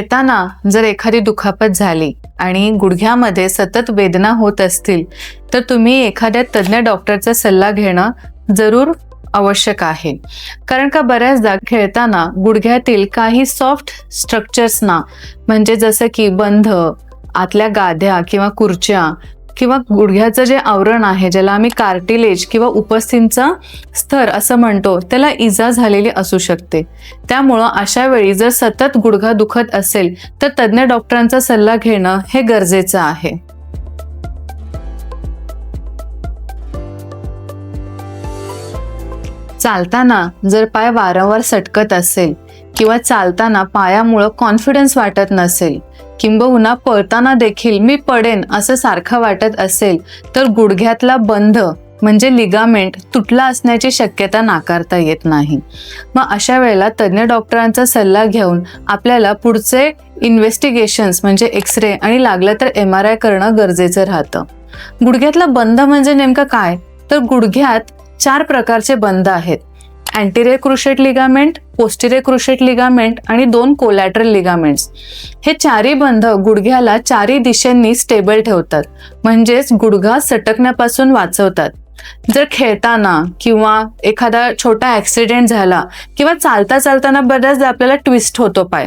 खेळताना जर एखादी दुखापत झाली आणि गुडघ्यामध्ये सतत वेदना होत असतील तर तुम्ही एखाद्या तज्ज्ञ डॉक्टरचा सल्ला घेणं जरूर आवश्यक आहे. कारण का बऱ्याचदा खेळताना गुडघ्यातील काही सॉफ्ट स्ट्रक्चर्सना म्हणजे जसं की बंध आतल्या गाद्या किंवा खुर्च्या किंवा गुडघ्याचं जे आवरण आहे ज्याला आम्ही कार्टिलेज किंवा उपस्थिंचा स्तर असं म्हणतो त्याला इजा झालेली असू शकते. त्यामुळं अशा वेळी जर सतत गुडघा दुखत असेल तर तज्ज्ञ डॉक्टरांचा सल्ला घेणं हे गरजेचं आहे. चालताना जर पाय वारंवार सटकत असेल किंवा चालताना पायामुळं कॉन्फिडन्स वाटत नसेल किंबहुना पळताना देखील मी पडेन असं सारखं वाटत असेल तर गुडघ्यातला बंध म्हणजे लिगामेंट तुटला असण्याची शक्यता नाकारता येत नाही. मग अशा वेळेला तज्ज्ञ डॉक्टरांचा सल्ला घेऊन आपल्याला पुढचे इन्व्हेस्टिगेशन्स म्हणजे एक्सरे आणि लागलं तर एम आर आय करणं गरजेचं राहतं. गुडघ्यातला बंध म्हणजे नेमकं काय? तर गुडघ्यात चार प्रकारचे बंध आहेत. Anterior cruciate ligament posterior cruciate ligament आणि दोन कोलॅटरल लिगामेंट्स हे चारी बंध गुडघ्याला चारी दिशेंनी स्टेबल ठेवतात. म्हणजेच गुडघा सटकण्यापासून वाचवतात. जर खेळताना किंवा एखादा छोटा ऍक्सिडेंट झाला किंवा चालता चालताना बऱ्याचदा आपल्याला ट्विस्ट होतो पाय.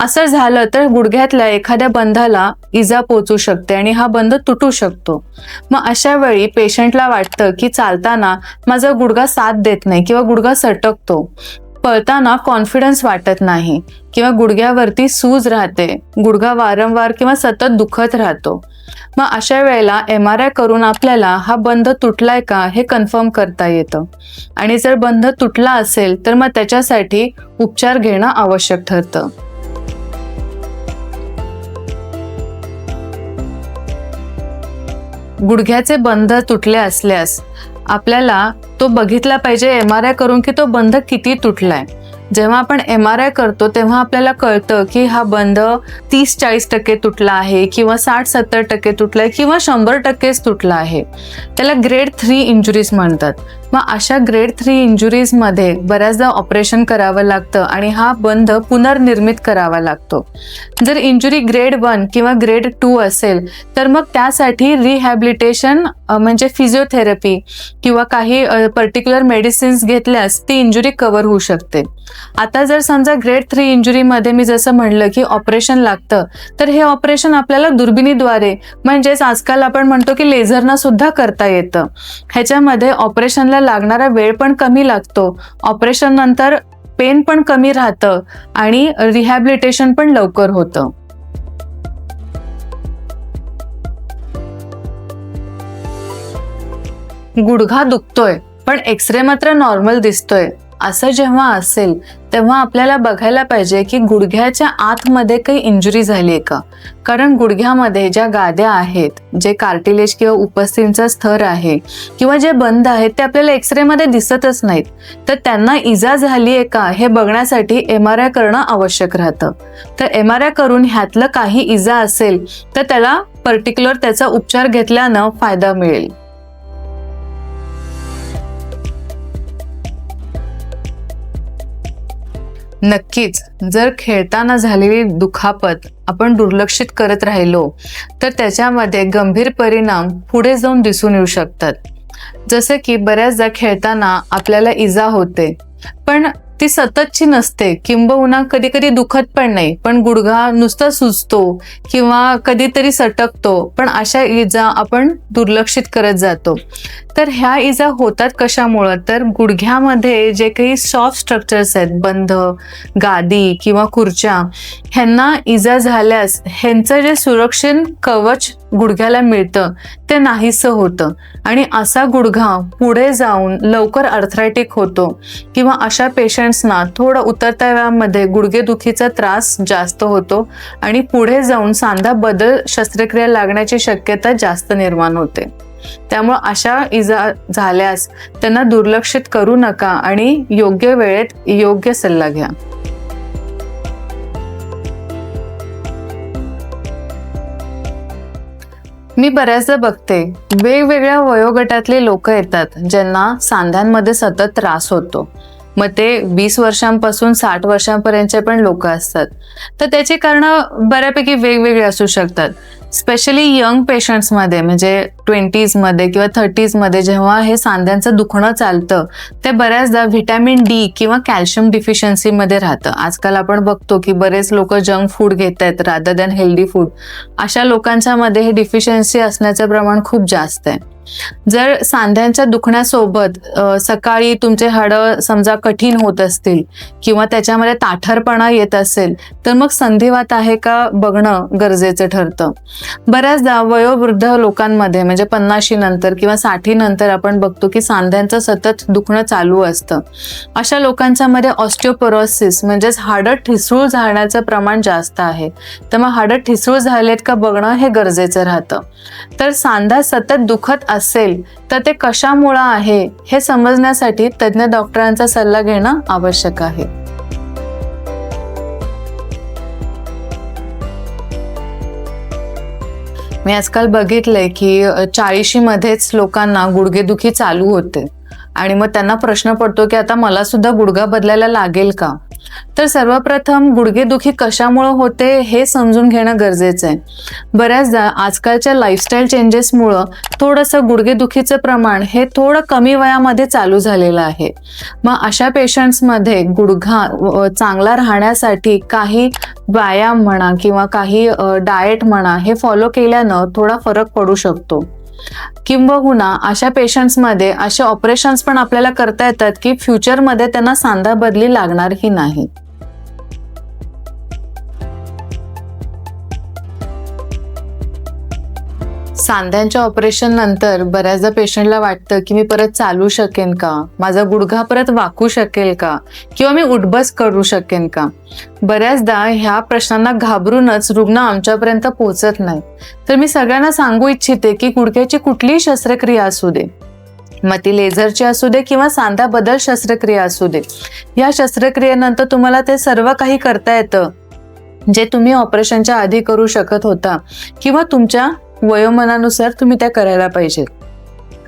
असं झालं तर गुडघ्यातल्या एखाद्या बंधाला इजा पोचू शकते आणि हा बंध तुटू शकतो. मग अशा वेळी पेशंटला वाटतं की चालताना माझा गुडघा साथ देत नाही किंवा गुडघा सटकतो. पळताना कॉन्फिडन्स वाटत नाही किंवा गुडघ्यावरती सूज राहते. गुडघा वारंवार किंवा सतत दुखत राहतो. मग अशा वेळेला एम आर आय करून आपल्याला हा बंध तुटलाय का हे कन्फर्म करता येतं. आणि जर बंध तुटला असेल तर मग त्याच्यासाठी उपचार घेणं आवश्यक ठरतं. गुडघ्याचे बंध तुटले असल्यास आपल्याला तो बघितला पाहिजे एम आर आय करून की तो बंध किती तुटलाय. जेव्हा आपण एम आर आय करतो तेव्हा आपल्याला कळतं की हा बंध तीस चाळीस टक्के तुटला आहे किंवा साठ सत्तर टक्के तुटला आहे किंवा शंभर टक्केच तुटला आहे. त्याला ग्रेड थ्री इंजुरीज म्हणतात. मग अशा ग्रेड थ्री इंजुरीजमध्ये बऱ्याचदा ऑपरेशन करावं लागतं आणि हा बंध पुनर्निर्मित करावा लागतो. जर इंजुरी ग्रेड वन किंवा ग्रेड टू असेल तर मग त्यासाठी रिहॅबिलिटेशन म्हणजे फिजिओथेरपी किंवा काही पर्टिक्युलर मेडिसिन्स घेतल्यास ती इंजुरी कव्हर होऊ शकते. आता जर समजा ग्रेड थ्री इंजुरीमध्ये मी जसं म्हणलं की ऑपरेशन लागतं तर हे ऑपरेशन आपल्याला दुर्बिणीद्वारे म्हणजेच आजकाल आपण म्हणतो की लेझरना सुद्धा करता येतं. ह्याच्यामध्ये ऑपरेशनला लागणारा वेळ पण कमी लागतो. ऑपरेशन नंतर पेन पण कमी राहतं आणि रिहॅबिलिटेशन पण लवकर होतं. गुडघा दुखतोय पण एक्सरे मात्र नॉर्मल दिसतोय. असं जेव्हा असेल तेव्हा आपल्याला बघायला पाहिजे की गुडघ्याच्या आतमध्ये काही इंजुरी झाली आहे का? कारण गुडघ्यामध्ये ज्या गाद्या आहेत जे कार्टिलेज किंवा उपस्थितींचा स्तर आहे किंवा जे बंद आहेत ते आपल्याला एक्सरेमध्ये दिसतच नाहीत. तर त्यांना इजा झाली आहे का हे बघण्यासाठी एम आर आय करणं आवश्यक राहतं. तर एम आर आय करून ह्यातलं काही इजा असेल तर त्याला पर्टिक्युलर त्याचा उपचार घेतल्यानं फायदा मिळेल. नक्कीच जर खेळताना झालेली दुखापत आपण दुर्लक्षित करत राहिलो तर त्याच्यामध्ये गंभीर परिणाम पुढे जाऊन दिसून येऊ शकतात. जसे की बऱ्याचदा खेळताना आपल्याला इजा होते पण ती सततची नसते. किंबहुना कधी कधी दुखत पण नाही. पण गुडघा नुसता सुचतो किंवा कधीतरी सटकतो. पण अशा इजा आपण दुर्लक्षित करत जातो. तर ह्या इजा होतात कशामुळं? तर गुडघ्यामध्ये जे काही सॉफ्ट स्ट्रक्चर्स आहेत बंध गादी किंवा खुर्च्या ह्यांना इजा झाल्यास ह्यांचं जे सुरक्षण कवच गुडघ्याला मिळतं ते नाहीसं होतं. आणि असा गुडघा पुढे जाऊन लवकर अर्थरायटिक होतो किंवा अशा पेशंट्सना थोडं उतरत्या वेळामध्ये गुडघेदुखीचा त्रास जास्त होतो आणि पुढे जाऊन सांधा बदल शस्त्रक्रिया लागण्याची शक्यता जास्त निर्माण होते. त्यामुळे अशा इजा झाल्यास त्यांना दुर्लक्षित करू नका आणि योग्य वेळेत योग्य सल्ला घ्या. मी बऱ्याचदा बघते वेगवेगळ्या वयोगटातले लोक येतात ज्यांना सांध्यांमध्ये सतत त्रास होतो. मग ते वीस वर्षांपासून साठ वर्षांपर्यंतचे पण लोक असतात. तर त्याची कारणं बऱ्यापैकी वेगवेगळी असू शकतात. स्पेशली यंग पेशंट्समध्ये म्हणजे ट्वेंटीजमध्ये किंवा थर्टीजमध्ये जेव्हा हे सांध्यांचं दुखणं चालतं ते बऱ्याचदा व्हिटॅमिन डी किंवा कॅल्शियम डिफिशियन्सीमध्ये राहतं. आजकाल आपण बघतो की बरेच लोक जंक फूड घेत आहेत रादर दॅन हेल्दी फूड अशा लोकांच्यामध्ये हे डिफिशियन्सी असण्याचं प्रमाण खूप जास्त आहे. जर सांध्यांच्या दुखण्यासोबत सकाळी तुमचे हाडं समजा कठीण होत असतील किंवा त्याच्यामध्ये ताठरपणा येत असेल तर मग संधिवात आहे का बघणं गरजेचं ठरतं? बऱ्याचदा वयोवृद्ध लोकांमध्ये म्हणजे पन्नाशी नंतर किंवा साठी नंतर आपण बघतो की सांध्यांचं सतत दुखणं चालू असतं. अशा लोकांच्या मध्ये ऑस्टिओपोरोसिस म्हणजेच हाडं ठिसूळ झाण्याचं प्रमाण जास्त आहे. तर मग हाडं ठिसूळ झालेत का बघणं हे गरजेचं राहतं. तर सांधा सतत दुखत असेल तर ते कशामुळं आहे हे समजण्यासाठी तज्ज्ञ डॉक्टरांचा सल्ला घेणं आवश्यक आहे. मी आजकाल बघितलंय की चाळीशी मध्येच लोकांना गुडघेदुखी चालू होते. आणि मग त्यांना प्रश्न पडतो की आता मला सुद्धा गुडघा बदलायला लागेल का? तर सर्वप्रथम गुडघेदुखी कशामुळे होते हे समजून घेणं गरजेचं आहे. बऱ्याचदा आजकालच्या लाईफस्टाईल चेंजेसमुळं थोडंसं गुडघेदुखीचं प्रमाण हे थोडं कमी वयामध्ये चालू झालेलं आहे. मग अशा पेशंट्समध्ये गुडघा चांगला राहण्यासाठी काही व्यायाम म्हणा किंवा काही डाएट म्हणा हे फॉलो केल्यानं थोडा फरक पडू शकतो. किंबहुना अशा पेशंट्समध्ये असे ऑपरेशन्स पण आपल्याला करता येतात की फ्युचरमध्ये त्यांना सांधा बदली लागणारही नाही. सांध्यांच्या ऑपरेशन नंतर बऱ्याचदा पेशंटला वाटतं की मी परत चालू शकेन का? माझा गुडघा परत वाकू शकेल का? किंवा मी उठबस करू शकेन का? बऱ्याचदा ह्या प्रश्नांना घाबरूनच रुग्ण आमच्यापर्यंत पोहोचत नाही. तर मी सगळ्यांना सांगू इच्छिते की गुडघ्याची कुठलीही शस्त्रक्रिया असू दे. मग ती लेझरची असू दे किंवा सांधा बदल शस्त्रक्रिया असू दे. या शस्त्रक्रियेनंतर तुम्हाला ते सर्व काही करता येतं. जे तुम्ही ऑपरेशनच्या आधी करू शकत होता किंवा तुमच्या वयोमानानुसार तुम्ही त्या करायला पाहिजेत.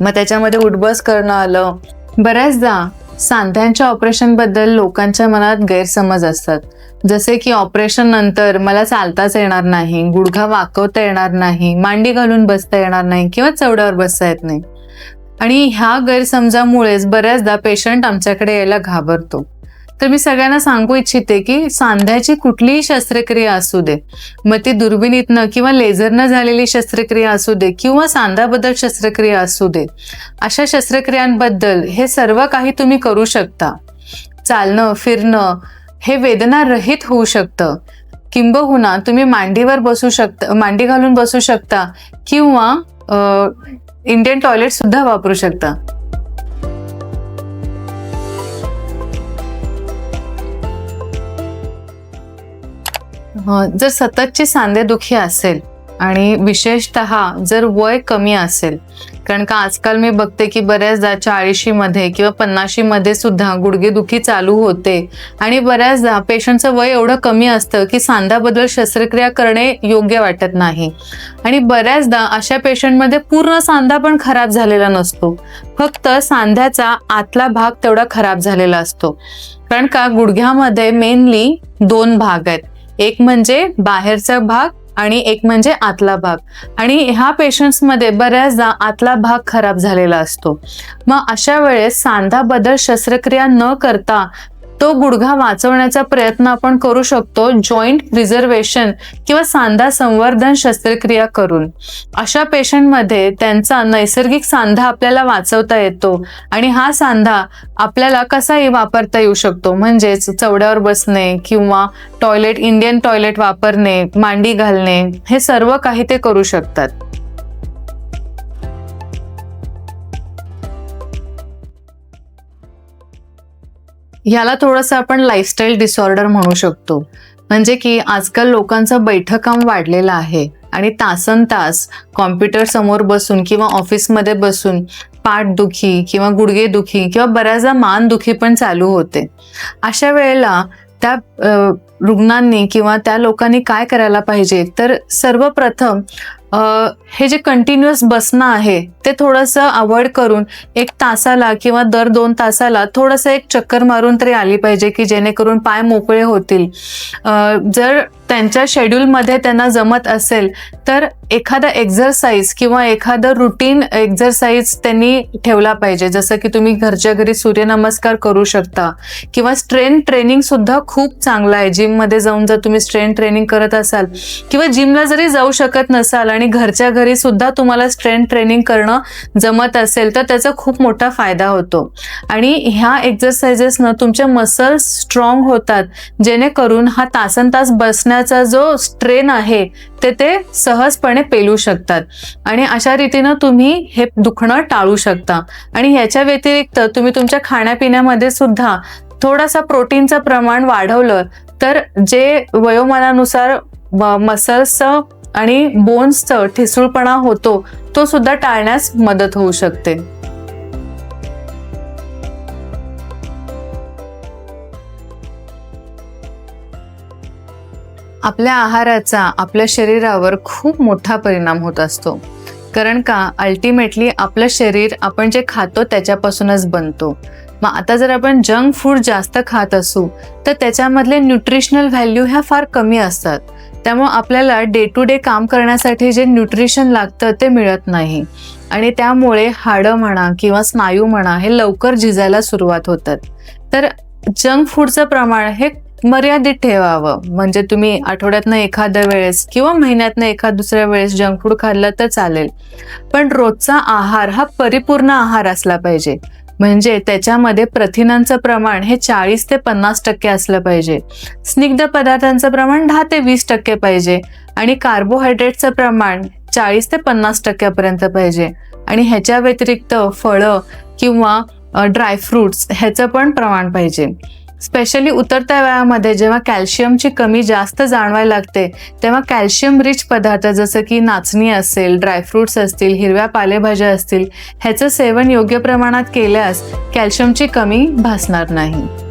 मग त्याच्यामध्ये उठबस करणं आलं. बऱ्याचदा सांध्यांच्या ऑपरेशनबद्दल लोकांच्या मनात गैरसमज असतात. जसे की ऑपरेशन नंतर मला चालताच येणार नाही गुडघा वाकवता येणार नाही मांडी घालून बसता येणार नाही किंवा चवड्यावर बसता येत नाही. आणि ह्या गैरसमजामुळेच बऱ्याचदा पेशंट आमच्याकडे यायला घाबरतो. तर मी सगळ्यांना सांगू इच्छिते की सांध्याची कुठलीही शस्त्रक्रिया असू दे मग ती दुर्बिणीतनं किंवा लेझरनं झालेली शस्त्रक्रिया असू दे किंवा सांधाबद्दल शस्त्रक्रिया असू दे अशा शस्त्रक्रियांबद्दल हे सर्व काही तुम्ही करू शकता. चालणं फिरणं हे वेदनारहित होऊ शकतं. किंबहुना तुम्ही मांडीवर बसू शकता मांडी घालून बसू शकता किंवा इंडियन टॉयलेट सुद्धा वापरू शकता. जर सततची सांधेदुखी असेल आणि विशेषत जर वय कमी असेल कारण का आजकाल मी बघते की बऱ्याचदा चाळीशीमध्ये किंवा पन्नाशीमध्ये सुद्धा गुडघेदुखी चालू होते आणि बऱ्याचदा पेशंटचं वय एवढं कमी असतं की सांधाबद्दल शस्त्रक्रिया करणे योग्य वाटत नाही. आणि बऱ्याचदा अशा पेशंटमध्ये पूर्ण सांधा पण खराब झालेला नसतो. फक्त सांध्याचा आतला भाग तेवढा खराब झालेला असतो. कारण का गुडघ्यामध्ये मेनली दोन भाग आहेत. एक म्हणजे बाहेरचा भाग आणि एक म्हणजे आतला भाग. आणि ह्या पेशंट्समध्ये बऱ्याचदा आतला भाग खराब झालेला असतो. मग अशा वेळेस सांधा बदल शस्त्रक्रिया न करता तो गुडघा वाचवण्याचा प्रयत्न आपण करू शकतो जॉईंट प्रिझर्वेशन किंवा सांधा संवर्धन शस्त्रक्रिया करून. अशा पेशंटमध्ये त्यांचा नैसर्गिक सांधा आपल्याला वाचवता येतो आणि हा सांधा आपल्याला कसाही वापरता येऊ शकतो? म्हणजेच चवड्यावर बसणे किंवा टॉयलेट इंडियन टॉयलेट वापरणे मांडी घालणे हे सर्व काही ते करू शकतात. ह्याला थोडंसं आपण लाईफस्टाईल डिसऑर्डर म्हणू शकतो. म्हणजे की आजकाल लोकांचं बैठकाम वाढलेलं आहे आणि तासन तास कॉम्प्युटर समोर बसून किंवा ऑफिसमध्ये बसून पाठदुखी किंवा गुडघेदुखी किंवा बऱ्याचदा मानदुखी पण चालू होते. अशा वेळेला त्या रुग्णांनी किंवा त्या लोकांनी काय करायला पाहिजे? तर सर्वप्रथम हे जे कंटिन्युअस बसणं आहे ते थोडंसं अवॉइड करून एक तासाला किंवा दर दोन तासाला थोडंसं एक चक्कर मारून तरी आली पाहिजे की जेणेकरून पाय मोकळे होतील. जर त्यांच्या शेड्यूलमध्ये त्यांना जमत असेल तर एखादा एक्झरसाईज किंवा एखादं रुटीन एक्झरसाईज त्यांनी ठेवला पाहिजे. जसं की तुम्ही घरच्या घरी सूर्यनमस्कार करू शकता किंवा स्ट्रेन ट्रेनिंग सुद्धा खूप चांगलं आहे. जिममध्ये जाऊन जर तुम्ही स्ट्रेन ट्रेनिंग करत असाल किंवा जिमला जरी जाऊ शकत नसाल आणि घरच्या घरी सुद्धा तुम्हाला स्ट्रेन ट्रेनिंग करणं जमत असेल तर त्याचा खूप मोठा फायदा होतो. आणि ह्या एक्झरसाइजेसनं तुमचे मसल्स स्ट्रॉंग होतात जेणेकरून हा तासन तास बसण्याचा जो स्ट्रेन आहे ते ते सहजपणे पेलू शकतात. आणि अशा रीतीनं तुम्ही हे दुखणं टाळू शकता. आणि ह्याच्या व्यतिरिक्त तुम्ही तुमच्या खाण्यापिण्यामध्ये सुद्धा थोडासा प्रोटीनचं प्रमाण वाढवलं तर जे वयोमानानुसार मसल्सचं आणि बोन्सचं ठिसूळपणा होतो तो सुद्धा टाळण्यास मदत होऊ शकते. आपल्या आहाराचा आपल्या शरीरावर खूप मोठा परिणाम होत असतो. कारण का अल्टिमेटली आपलं शरीर आपण जे खातो त्याच्यापासूनच बनतो. मग आता जर आपण जंक फूड जास्त खात असू तर त्याच्यामधले न्यूट्रिशनल व्हॅल्यू ह्या फार कमी असतात. त्यामुळे आपल्याला डे टू डे काम करण्यासाठी जे न्यूट्रिशन लागतं ते मिळत नाही. आणि त्यामुळे हाडं म्हणा किंवा स्नायू म्हणा हे लवकर झिजायला सुरुवात होतात. तर जंक फूडचं प्रमाण हे मर्यादित ठेवावं. म्हणजे तुम्ही आठवड्यातनं एखाद्या वेळेस किंवा महिन्यातनं एखाद दुसऱ्या वेळेस जंक फूड खाल्लं तर चालेल. पण रोजचा आहार हा परिपूर्ण आहार असला पाहिजे. म्हणजे त्याच्यामध्ये प्रथिनांचं प्रमाण हे चाळीस ते पन्नास टक्के असलं पाहिजे. स्निग्ध पदार्थांचं प्रमाण दहा ते वीस टक्के पाहिजे. आणि कार्बोहायड्रेटचं प्रमाण चाळीस ते पन्नास टक्क्यापर्यंत पाहिजे. आणि ह्याच्या व्यतिरिक्त फळं किंवा ड्रायफ्रुट्स ह्याचं पण प्रमाण पाहिजे. स्पेशली उतरत्या वयामध्ये जेव्हा कॅल्शियमची कमी जास्त जाणवायला लागते तेव्हा कॅल्शियम रिच पदार्थ जसं की नाचणी असेल ड्रायफ्रुट्स असतील हिरव्या पालेभाज्या असतील ह्याचं सेवन योग्य प्रमाणात केल्यास कॅल्शियमची कमी भासणार नाही.